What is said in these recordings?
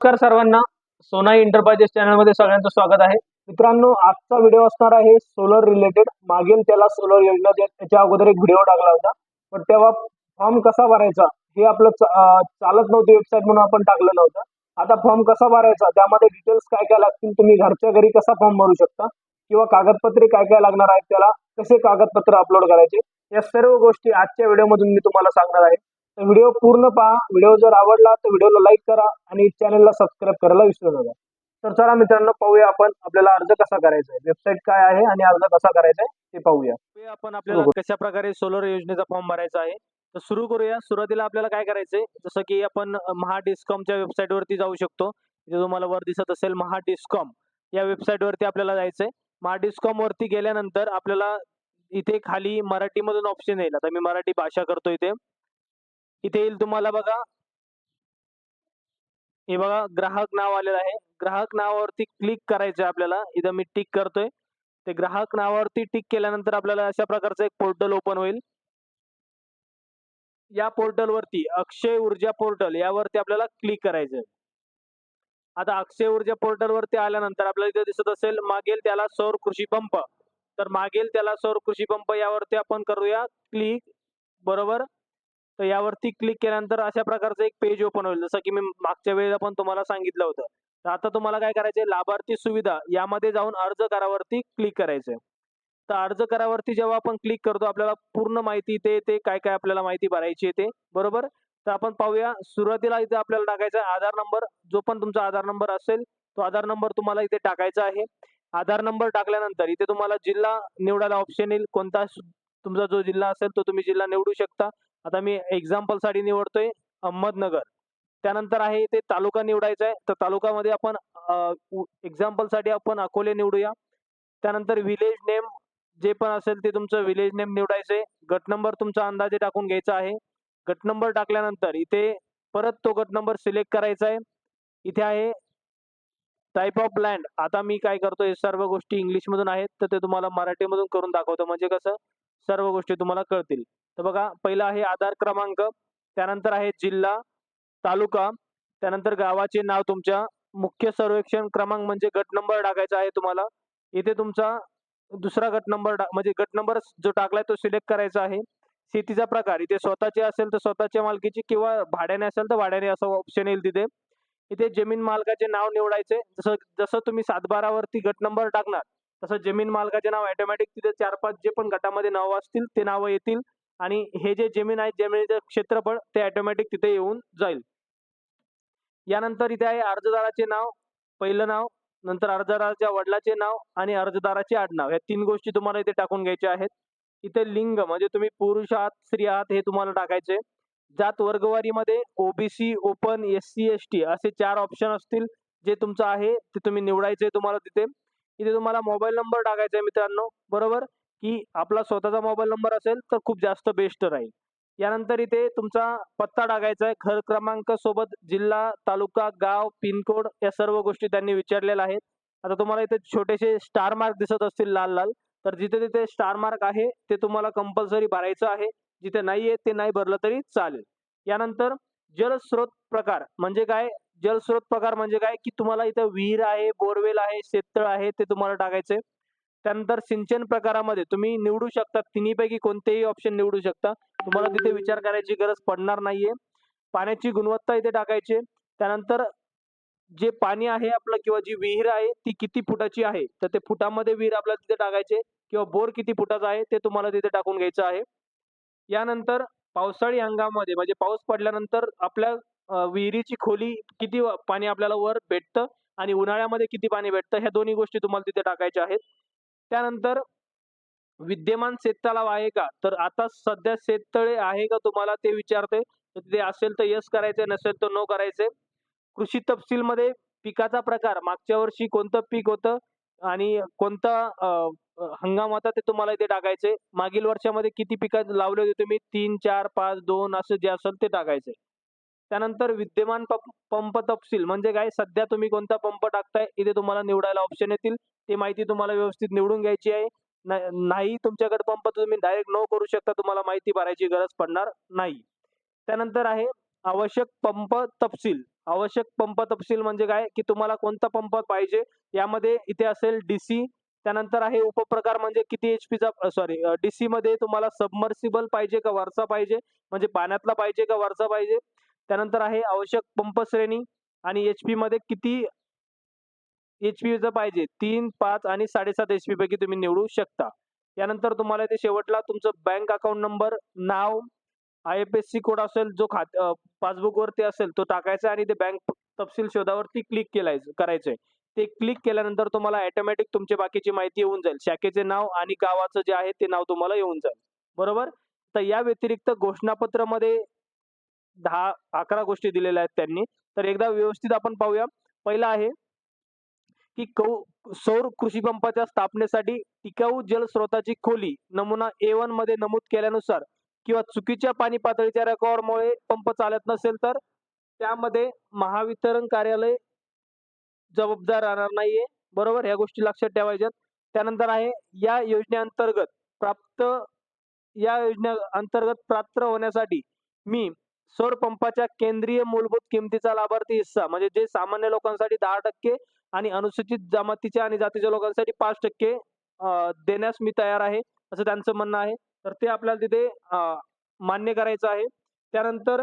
नमस्कार सर्वांना. सोनाई एंटरप्राइजेस चॅनलमध्ये सगळ्यांचं स्वागत आहे. मित्रांनो आजचा व्हिडिओ असणार आहे सोलर रिलेटेड मागील त्याला सोलर योजना त्याच्या अगोदर एक व्हिडिओ टाकला होता. पण तेव्हा फॉर्म कसा भरायचा हे आपलं चालत नव्हती वेबसाईट म्हणून आपण टाकलं नव्हतं. आता फॉर्म कसा भरायचा त्यामध्ये डिटेल्स काय काय लागतील तुम्ही घरच्या घरी कसा फॉर्म भरू शकता? किंवा कागदपत्रे काय काय लागणार आहेत त्याला? कसे कागदपत्र अपलोड करायचे? या सर्व गोष्टी आजच्या व्हिडिओमधून मी तुम्हाला सांगणार आहे. तर व्हिडिओ पूर्ण पहा. व्हिडिओ जर आवडला तर व्हिडिओला लाईक करा आणि चॅनलला सबस्क्राईब करायला विसरू नका. तर चला मित्रांनो पाहूया आपण आपल्याला अर्ज कसा करायचा आहे. वेबसाईट काय आहे आणि अर्ज कसा करायचा आहे ते पाहूया. आपण आपल्याला. कशा प्रकारे सोलर योजनेचा फॉर्म भरायचा आहे. तर सुरू करूया. सुरुवातीला आपल्याला काय करायचंय जसं की आपण महा डिस्कॉमच्या वेबसाईट वरती जाऊ शकतो. इथे तुम्हाला वर दिसत असेल महा डिस्कॉम या वेबसाईट वरती आपल्याला जायचंय. महा डिस्कॉम वरती गेल्यानंतर आपल्याला इथे खाली मराठीमधून ऑप्शन येईल. आता मी मराठी भाषा करतो इथे. इथे येईल तुम्हाला बघा. हे बघा ग्राहक नाव आलेलं आहे. ग्राहक नावावरती क्लिक करायचं आहे आपल्याला. इथं मी टिक करतोय. ते ग्राहक नावावरती टिक केल्यानंतर आपल्याला अशा प्रकारचं एक पोर्टल ओपन होईल. या पोर्टल वरती अक्षय ऊर्जा पोर्टल यावरती आपल्याला क्लिक करायचं आता अक्षय ऊर्जा पोर्टल वरती आल्यानंतर आपल्याला इथे दिसत असेल मागेल त्याला सौर कृषी पंप. तर मागेल त्याला सौर कृषी पंप यावरती आपण करूया क्लिक बरोबर? तर यावरती क्लिक केल्यानंतर अशा प्रकारचं एक पेज ओपन होईल. जसं की मी मागच्या वेळेला पण तुम्हाला सांगितलं होतं. तर आता तुम्हाला काय करायचंय? लाभार्थी सुविधा यामध्ये जाऊन अर्ज करावरती क्लिक करायचंय. तर अर्ज करावरती जेव्हा आपण क्लिक करतो आपल्याला पूर्ण माहिती इथे येते काय काय आपल्याला माहिती भरायची येते. बरोबर? तर आपण पाहूया. सुरुवातीला इथे आपल्याला टाकायचा आधार नंबर. जो पण तुमचा आधार नंबर असेल तो आधार नंबर तुम्हाला इथे टाकायचा आहे. आधार नंबर टाकल्यानंतर इथे तुम्हाला जिल्हा निवडायला ऑप्शन येईल. कोणता तुमचा जो जिल्हा असेल तो तुम्ही जिल्हा निवडू शकता. आता मी एक्झाम्पलसाठी निवडतोय अहमदनगर. त्यानंतर आहे इथे तालुका निवडायचा आहे. तर तालुकामध्ये आपण एक्झाम्पलसाठी आपण अकोले निवडूया. त्यानंतर विलेज नेम जे पण असेल ते तुमचं विलेज नेम निवडायचं आहे. गट नंबर तुमचा अंदाजे टाकून घ्यायचा आहे. गट नंबर टाकल्यानंतर इथे परत तो गट नंबर सिलेक्ट करायचा आहे. इथे आहे टाईप ऑफ लँड आता मी काय करतो हे सर्व गोष्टी इंग्लिश मधून आहेत. तर ते तुम्हाला मराठीमधून करून दाखवतो. म्हणजे कसं? सर्व गोष्टी तुम्हाला कळतील. तर बघा पहिला आहे आधार क्रमांक त्यानंतर आहे जिल्हा तालुका त्यानंतर गावाचे नाव तुमच्या मुख्य सर्वेक्षण क्रमांक म्हणजे गट नंबर टाकायचा आहे तुम्हाला. इथे तुमचा दुसरा गट नंबर म्हणजे गट नंबर जो टाकलाय तो सिलेक्ट करायचा आहे. शेतीचा प्रकार इथे स्वतःचे असेल तर स्वतःच्या मालकीची किंवा भाड्याने असेल तर भाड्याने असं ऑप्शन येईल तिथे. इथे जमीन मालकाचे नाव निवडायचे जसं जसं तुम्ही सातबारावरती गट नंबर टाकणार तसं जमीन मालकाचे नाव ऑटोमॅटिक तिथे चार पाच जे पण गटामध्ये नावं असतील ते नावं येतील. आणि हे जे जमीन आहे जमिनीचं क्षेत्रफळ ते ऑटोमॅटिक तिथे येऊन जाईल. यानंतर इथे आहे अर्जदाराचे नाव पहिलं नाव नंतर अर्जदाराच्या वडिलाचे नाव आणि अर्जदाराचे आडनाव. या तीन गोष्टी तुम्हाला इथे टाकून घ्यायच्या आहेत. इथे लिंग म्हणजे तुम्ही पुरुष आहात स्त्री आहात हे तुम्हाला टाकायचे जात वर्गवारीमध्ये OBC open S C S T असे चार ऑप्शन असतील जे तुमचं आहे ते तुम्ही निवडायचे तुम्हाला तिथे. इथे तुम्हाला मोबाईल नंबर टाकायचा आहे मित्रांनो बरोबर? की आपला स्वतःचा मोबाईल नंबर असेल तर खूप जास्त बेस्ट राहील. यानंतर इथे तुमचा पत्ता टाकायचा आहे. घर क्रमांक सोबत जिल्हा तालुका गाव पिनकोड या सर्व गोष्टी त्यांनी विचारलेल्या आहेत. आता तुम्हाला इथे छोटेसे स्टार मार्क दिसत असतील लाल लाल. तर जिथे तिथे स्टार मार्क आहे ते तुम्हाला कंपल्सरी भरायचं आहे. जिथे नाहीये ते नाही भरलं तरी चालेल. यानंतर जलस्रोत प्रकार म्हणजे काय? जलस्रोत प्रकार म्हणजे काय? की तुम्हाला इथं विहीर आहे बोरवेल आहे शेततळ आहे ते तुम्हाला टाकायचे त्यानंतर सिंचन प्रकारामध्ये तुम्ही निवडू शकता. तिन्हीपैकी कोणतेही ऑप्शन निवडू शकता. तुम्हाला तिथे विचार करायची गरज पडणार नाहीये. पाण्याची गुणवत्ता इथे टाकायची त्यानंतर जे पाणी आहे आपलं किंवा जी विहीर आहे ती किती फुटाची आहे? तर ते फुटामध्ये विहीर आपल्याला तिथे टाकायचे किंवा बोर किती फुटाचा आहे ते तुम्हाला तिथे टाकून घ्यायचं आहे. यानंतर पावसाळी हंगामामध्ये म्हणजे पाऊस पडल्यानंतर आपल्या विहिरीची खोली किती पाणी आपल्याला वर भेटतं आणि उन्हाळ्यामध्ये किती पाणी भेटतं? ह्या दोन्ही गोष्टी तुम्हाला तिथे टाकायच्या आहेत. त्यानंतर विद्यमान शेततलाव आहे का? तर आता सध्या शेततळे आहे का तुम्हाला ते विचारते. ते असेल तर यस करायचे नसेल तर नो करायचे. कृषी तपशील मध्ये पिकाचा प्रकार मागच्या वर्षी कोणतं पीक होतं आणि कोणता हंगाम होता ते तुम्हाला इथे टाकायचे. मागील वर्षामध्ये किती पिकं लावले होते तुम्ही? तीन चार पाच दोन असं जे असेल ते टाकायचे. त्यानंतर विद्यमान पंप पंप तपशील. म्हणजे काय? सध्या तुम्ही कोणता पंप टाकताय इथे तुम्हाला निवडायला ऑप्शन येतील. ती माहिती तुम्हाला व्यवस्थित निवडून घ्यायची आहे. नाही तुमच्याकडे पंप तुम्ही डायरेक्ट नो करू शकता. तुम्हाला माहिती भरायची गरज पडणार नाही. त्यानंतर आहे आवश्यक पंप तपशील. आवश्यक पंप तपशील म्हणजे काय? की तुम्हाला कोणता पंप पाहिजे? यामध्ये इथे असेल डीसी त्यानंतर आहे उपप्रकार म्हणजे किती एच पीचा सॉरी डीसी मध्ये तुम्हाला सबमर्सिबल पाहिजे का वरचा पाहिजे? म्हणजे पाण्यातला पाहिजे का वरचा पाहिजे? त्यानंतर आहे आवश्यक पंप श्रेणी आणि एच पी मध्ये किती एच पी पाहिजे? तीन पाच आणि साडेसात एच पी पैकी तुम्ही निवडू शकता. यानंतर तुम्हाला इथे शेवटला तुमचं bank account number now I F S C code असेल जो खात पासबुक वरती असेल तो टाकायचा आणि ते बँक तपशील शोधावरती क्लिक केलायचं करायचंय. ते क्लिक केल्यानंतर तुम्हाला ऑटोमॅटिक तुमची बाकीची माहिती येऊन जाईल. शाखेचे नाव आणि गावाचं जे आहे ते नाव तुम्हाला येऊन जाईल. बरोबर? तर या व्यतिरिक्त घोषणापत्रामध्ये दहा अकरा गोष्टी दिलेल्या आहेत त्यांनी. तर एकदा व्यवस्थित आपण पाहूया. पहिला आहे की कौ सौर कृषी पंपाच्या स्थापनेसाठी टिकाऊ जलस्रोताची खोली नमुना ए वनमध्ये नमूद केल्यानुसार किंवा चुकीच्या पाणी पातळीच्या रेकॉर्डमुळे पंप चालत नसेल तर त्यामध्ये महावितरण कार्यालय जबाबदार राहणार नाहीये. बरोबर? ह्या गोष्टी लक्षात ठेवायच्यात. त्यानंतर आहे या योजनेअंतर्गत प्राप्त या योजने अंतर्गत प्राप्त होण्यासाठी मी सौर पंपाच्या केंद्रीय मूलभूत किमतीचा लाभार्थी हिस्सा म्हणजे जे सामान्य लोकांसाठी दहा टक्के आणि अनुसूचित जमातीच्या आणि जातीच्या लोकांसाठी पाच टक्के देण्यास मी तयार आहे असं त्यांचं म्हणणं आहे. तर ते आपल्याला तिथे मान्य करायचं आहे. त्यानंतर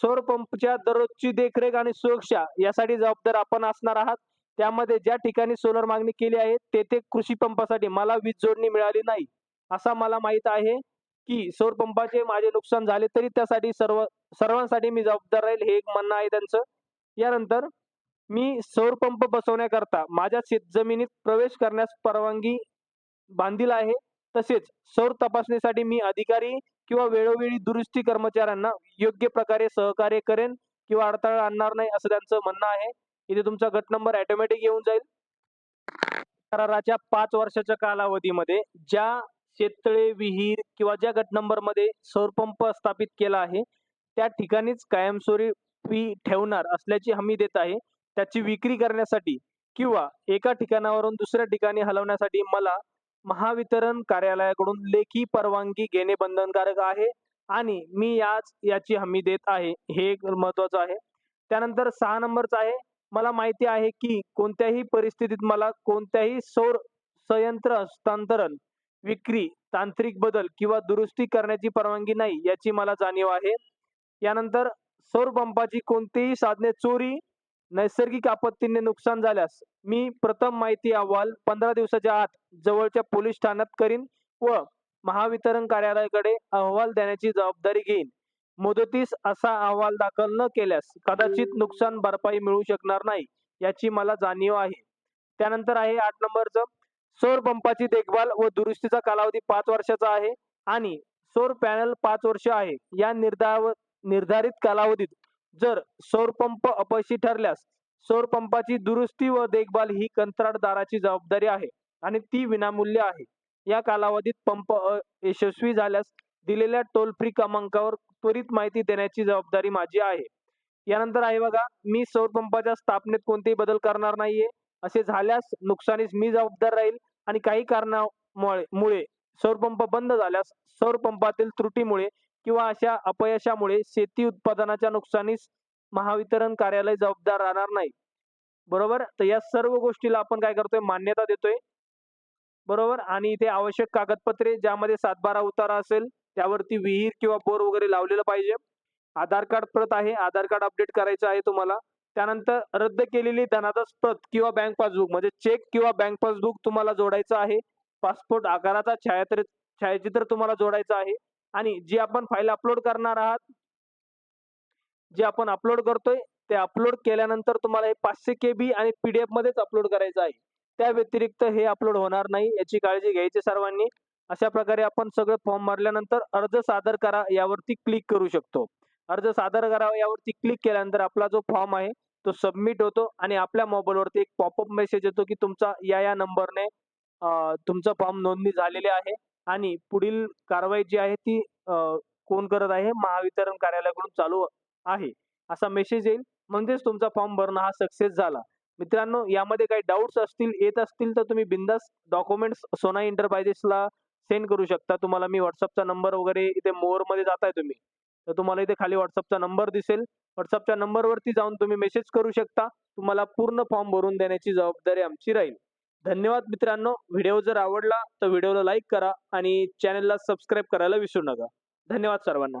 सौर पंपच्या दररोजची देखरेख आणि सुरक्षा यासाठी जबाबदार आपण असणार आहात. त्यामध्ये ज्या ठिकाणी सोलर मागणी केली आहे तेथे कृषी पंपासाठी मला वीज जोडणी मिळाली नाही असा मला माहीत आहे. की सौर पंपाचे माझे नुकसान झाले तरी त्यासाठी सर्व सर्वांसाठी मी जबाबदार राहील हे एक म्हणणं आहे त्यांचं. यानंतर मी सौर पंप बसवण्याकरता माझ्या शेत जमिनीत प्रवेश करण्यास परवानगी बांधील आहे. तसेच सौर तपासणीसाठी मी अधिकारी किंवा वेळोवेळी दुरुस्ती कर्मचाऱ्यांना योग्य प्रकारे सहकार्य करेन किंवा अडथळा आणणार नाही असं त्यांचं म्हणणं आहे. इथे तुमचा गट नंबर ऑटोमॅटिक येऊन जाईल. कराराच्या पाच वर्षाच्या कालावधीमध्ये ज्या शेततळे विहीर किंवा ज्या गट नंबरमध्ये स्थापित केला आहे त्या ठिकाणीच कायमस्वरूपी ठेवणार असल्याची हमी देत आहे. त्याची विक्री करण्यासाठी किंवा एका ठिकाणावरून दुसऱ्या ठिकाणी हलवण्यासाठी मला महावितरण कार्यालयाकडून लेखी परवानगी घेणे बंधनकारक आहे आणि मी याच याची हमी देत आहे. हे एक महत्वाचं आहे. त्यानंतर सहा नंबरचं आहे. मला माहिती आहे की कोणत्याही परिस्थितीत मला कोणत्याही सौर संयंत्र हस्तांतरण विक्री तांत्रिक बदल किंवा दुरुस्ती करण्याची परवानगी नाही याची मला जाणीव आहे. यानंतर सौर पंपाची कोणतीही साधने चोरी नैसर्गिक आपत्तीने नुकसान झाल्यास मी प्रथम माहिती अहवाल पंधरा दिवसाच्या आत जवळच्या पोलीस ठाण्यात करीन व महावितरण कार्यालयाकडे अहवाल देण्याची जबाबदारी घेईन. मुदतीस असा अहवाल दाखल न केल्यास कदाचित नुकसान भरपाई मिळू शकणार नाही याची मला जाणीव आहे. त्यानंतर आहे आठ नंबरचं सौर पंपाची देखभाल व दुरुस्तीचा कालावधी पाच वर्षाचा आहे आणि सौर पॅनल पाच वर्ष आहे. या निर्धाव निर्धारित कालावधीत जर सौर पंप अपयशी ठरल्यास सौर पंपाची दुरुस्ती व देखभाल ही कंत्राटदाराची जबाबदारी आहे आणि ती विनामूल्य आहे. या कालावधीत पंप यशस्वी झाल्यास दिलेल्या टोल फ्री क्रमांकावर त्वरित माहिती देण्याची जबाबदारी माझी आहे. यानंतर आहे बघा मी सौर पंपाच्या स्थापनेत कोणतेही बदल करणार नाहीये. असे झाल्यास नुकसानीस मी जबाबदार राहील आणि काही कारणामुळे मुळे सौर पंप बंद झाल्यास सौर पंपातील त्रुटीमुळे किंवा अशा अपयशामुळे शेती उत्पादनाच्या नुकसानीस महावितरण कार्यालय जबाबदार राहणार नाही. बरोबर? तर या सर्व गोष्टीला आपण काय करतोय? मान्यता देतोय. बरोबर? आणि इथे आवश्यक कागदपत्रे ज्यामध्ये सातबारा उतारा असेल त्यावरती विहीर किंवा बोर वगैरे लावलेलं पाहिजे. आधार कार्ड प्रत आहे. आधार कार्ड अपडेट करायचं आहे तुम्हाला. त्यानंतर रद्द केलेली धनादेश प्रत किंवा बँक पासबुक म्हणजे चेक किंवा बँक पासबुक तुम्हाला जोडायचं आहे. पासपोर्ट आकाराचा छायाचित्र छायाचित्र तुम्हाला जोडायचं आहे. आणि जी आपण फाईल अपलोड करणार आहात जे आपण अपलोड करतोय ते अपलोड केल्यानंतर तुम्हाला हे पाचशे के बी आणि पीडीएफ मध्येच अपलोड करायचं आहे. त्या व्यतिरिक्त हे अपलोड होणार नाही याची काळजी घ्यायची सर्वांनी. अशा प्रकारे आपण सगळे फॉर्म भरल्यानंतर अर्ज सादर करा यावरती क्लिक करू शकतो. अर्ज सादर करावा यावरती क्लिक केल्यानंतर आपला जो फॉर्म आहे तो सबमिट होतो आणि आपल्या मोबाईलवरती एक पॉपअप मेसेज येतो की तुमचा या या नंबरने तुमचा फॉर्म नोंदणी झालेली आहे आणि पुढील कारवाई जी आहे ती कोण करत आहे? महावितरण कार्यालयाकडून चालू आहे. असा मेसेज येईल. म्हणजेच तुमचा फॉर्म भरणं हा सक्सेस झाला. मित्रांनो यामध्ये काही डाऊट्स असतील येत असतील तर तुम्ही बिंदास डॉक्युमेंट्स सोना इंटरप्राइजेसला सेंड करू शकता. तुम्हाला मी व्हॉट्सअपचा नंबर वगैरे इथे मोरमध्ये जाताय तुम्ही. तर तुम्हाला इथे खाली व्हॉट्सअपचा नंबर दिसेल. व्हॉट्सअपच्या नंबरवरती जाऊन तुम्ही मेसेज करू शकता. तुम्हाला पूर्ण फॉर्म भरून देण्याची जबाबदारी आमची राहील. धन्यवाद मित्रांनो. व्हिडिओ जर आवडला तर व्हिडिओला लाईक करा आणि चॅनलला सबस्क्राईब करायला विसरू नका. धन्यवाद सर्वांना.